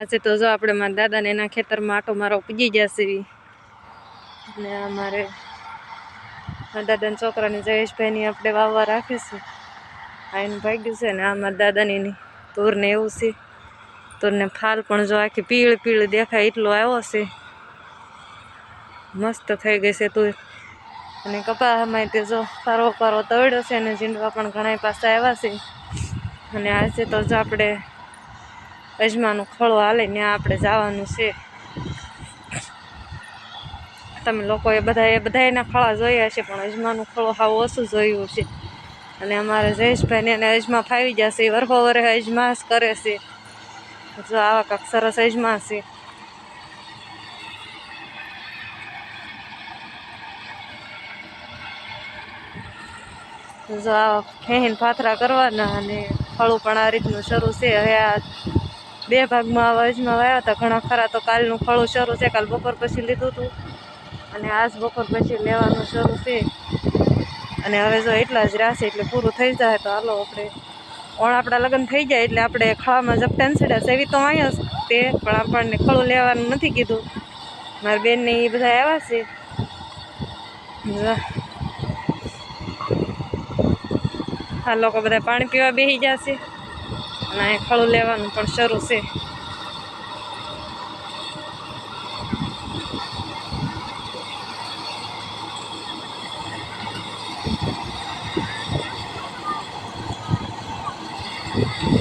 આજે તો જો આપણે મારા દાદાને એના ખેતરમાં આટો મારો પૂજી જશે અને અમારે મારા દાદાના છોકરાની જયેશભાઈની આપણે વાવવા રાખીશું આ એનું ભાગ્યું છે ને આ મારા દાદાની તોરને એવું છે. તોરને ફાલ પણ જો આખી પીળ પીળ દેખાય એટલો આવ્યો છે. મસ્ત થઈ ગઈ છે તું અને કપામાં તે જો પારો પારો તળ્યો છે અને ઝીંડવા પણ ઘણા પાસે આવ્યા છે. અને આજે તો જો આપણે અજમાનું ખળો હાલે, ત્યાં આપણે જવાનું છે. તમે લોકોએ બધા એ બધા ખળા જોયા છે, પણ અજમાનું ખળો હાવ ઓછું જોયું છે. અને અમારે જયેશભાઈને એને અજમા ફાવી જશે એ વરહો વરહે અજમાસ કરે છે. જો આવા કાંક સરસ અજમા છે. જો આવા ખેહીને પાથરા કરવાના અને ફળું પણ આ રીતનું શરૂ છે. હવે આ બે ભાગમાં આવા અજમા વાયા હતા. ઘણા ખરા તો કાલનું ફળું શરૂ છે. કાલ બપોર પછી લીધું હતું અને આજ બપોર પછી લેવાનું શરૂ છે. અને હવે જો એટલા જ રાશે એટલે પૂરું થઈ જાય તો હાલો આપણે ઓણ આપણા લગ્ન થઈ જાય એટલે આપણે ખાવામાં જપટાન છડ્યા સેવી તો અહીંયા તે, પણ આપણને ખળું લેવાનું નથી કીધું. મારી બેનને એ બધા આવ્યા છે. આ લોકો બધા પાણી પીવા બેસી જશે અને અહીં ખળું લેવાનું પણ શરૂ છે.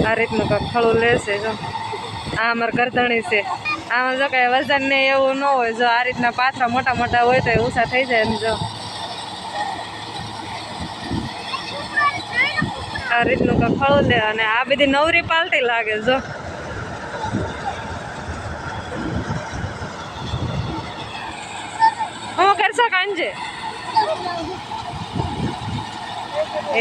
આ રીતનું પણ ખળું લેશે જો. આ અમારે ગરદણી છે. આમાં જો કાંઈ વજન ને એવું ન હોય, જો આ રીતના પાથરા મોટા મોટા હોય તો એ ઓછા થઈ જાય ને, જો. આ રીતનું કાંઈક ખળું લે અને આ બધી નવરી પાલટી લાગે, જો. હું કરશો કાંજે?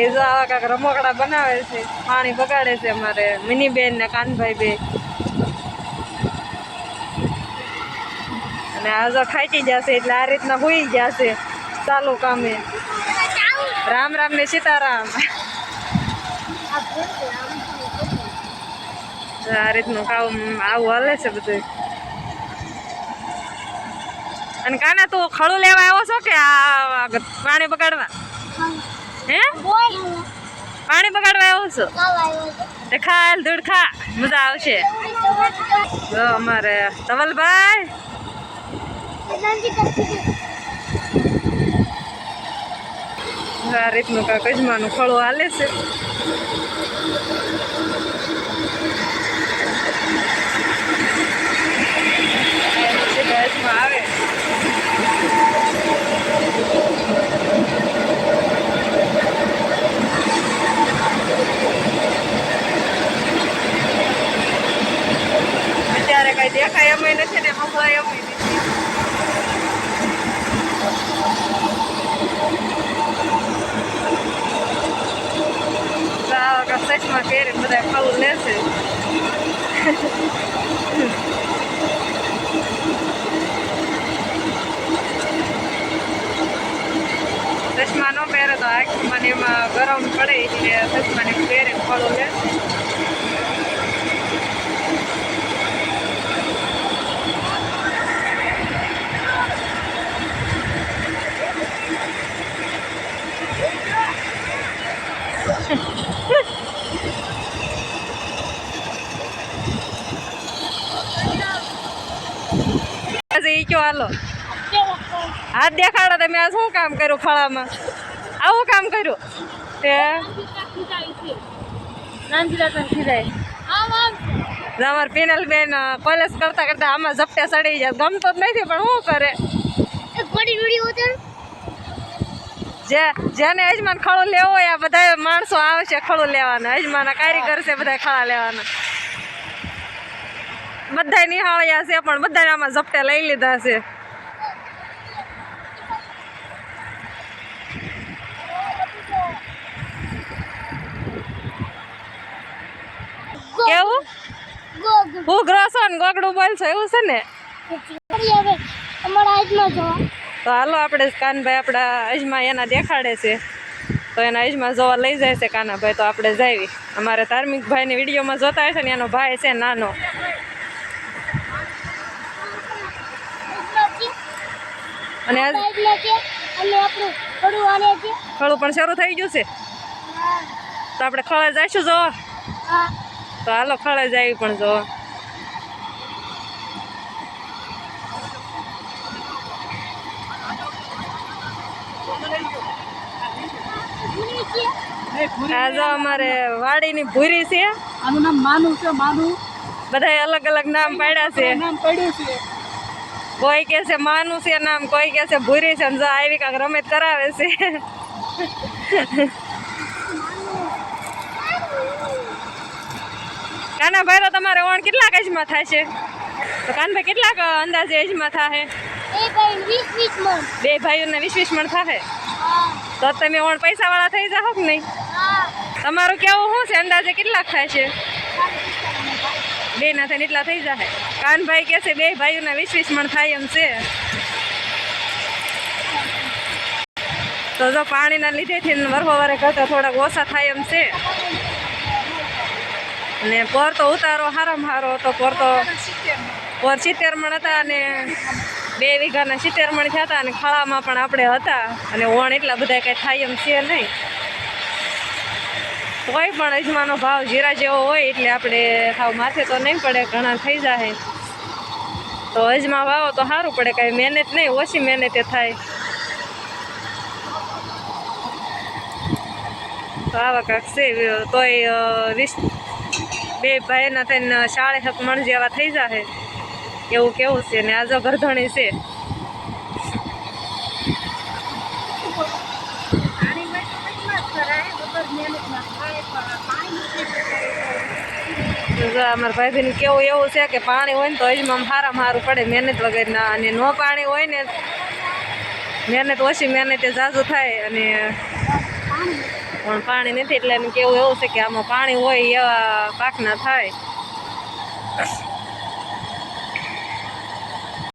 એ જો આવા કાંક રમકડા બનાવે છે, પાણી બગાડે છે અમારે, મિની બેન ને કાનભાઈ બે. અને આ જો ખાઈચી જશે એટલે આ રીતના હોઈ જશે ચાલુ કામે. રામ રામ ને સીતારામ. આ રીતનું કામ આવું હાલે છે બધું અને કાના તું ખળું લેવા આવ્યો છો કે આ પાણી બગાડવા? હે? પાણી બગાડવા આવ્યો છો? તે ખા ધૂળ મજા આવશે. જો અમારે ધવલભાઈ. આ રીતનું કાંક અજમાનું ખળું હાલે છે સીધા અજમા આવે અત્યારે કઈ દેખાય એમ નથી ને સંભળાય એમ નથી આવા કસેસમાં પહેરીને બધા ખાવું લેશે ચશ્મા ન પહેરે તો આંખમાં મને એમાં ગરમ પડે એટલે ચશ્મા ને પહેરે ફળું લે કયો હાલો? હાથ દેખાડો તમે, આ શું કામ કર્યું ખળામાં? આવું કામ કર્યું? તે? અમાર પિનલ બેન કોલેજ કરતા કરતા આમાં ઝપટે સડી જાય. ગમતો જ નથી, પણ શું કરે? જે, જેને અજમાન ખળું લેવો હોય, આ બધા માણસો આવશે ખળું લેવાના. અજમાના કારીગર છે બધા ખળા લેવાના. બધા નિહાળ્યા છે, પણ બધા આમાં ઝપટા લઈ લીધા એવું? છે ને? તો હાલો આપણે કાનભાઈ આપણા અજમા એના દેખાડે છે. તો એના અજમા જોવા લઈ જાય છે કાનાભાઈ, તો આપણે જાવી અમારે ધાર્મિક ભાઈની વિડીયોમાં જોતા હશે ને, એનો ભાઈ છે નાનો. અને આજ ખળું પણ શરૂ થઈ ગયું છે. તો આપણે ખળે જઈશું જોવા તો હાલો ખળે જાય પણ જો. અમારે વાડીની ભૂરી છે. આનું નામ માનું છે માનું. બધાય અલગ અલગ નામ પાડ્યા છે. નામ પડ્યું છે. કોઈ કે છે માનું છે નામ કોઈ કે છે ભૂરી છે જો આવી કાંક રમત કરાવે છે. કાના ભાઈ તો તમારે ઓણ કેટલાક એજમાં થાય છે? તો કાનભાઈ કેટલાક અંદાજે એજમાં થાય બે ભાઈઓને વીસ વીસ મણ. થાય તો તમે ઓણ પૈસા વાળા થઈ જાઓ કે નહીં? તમારું કેવું શું છે? અંદાજે કેટલાક થાય છે? બે ના થાય એટલા થઈ જાય કાનભાઈ કે છે, બે ભાઈઓના વીસ વીસ મણ થાય એમ છે. તો જો પાણીના લીધેથી વરહો વરે કરતા થોડાક ઓછા થાય એમ છે. અને પોર તો ઉતારો હારામાં હારો હતો, પોર તો પોર સિત્તેર મણ હતા અને બે વીઘાના સિત્તેર મણ થયા હતા અને ખળામાં પણ આપણે હતા અને ઓણ એટલા બધા કંઈ થાય એમ છે નહીં. કોઈ પણ અજમાનો ભાવ જીરા જેવો હોય એટલે આપણે સાવ માથે તો નહીં પડે, ઘણા થઈ જાય તો અજમા વાવો તો સારું પડે, કાંઈ મહેનત નહીં, ઓછી મહેનતે થાય. તો આવા કાંક છે, તોય વીસ, બે ભાઈના થઈને શાળે હક મણ જેવા થઈ જાય એવું કેવું છે ને આજો ગરધણી છે. અમારા ભાઈબીનું કેવું એવું છે કે પાણી હોય ને તો અજમાં સારામાં સારું પડે. મહેનત વગરના અને નો પાણી હોય ને, મહેનત ઓછી મહેનતે ઝાઝું થાય અને પણ પાણી નથી એટલે કેવું એવું છે કે આમાં પાણી હોય એવા પાક ના થાય.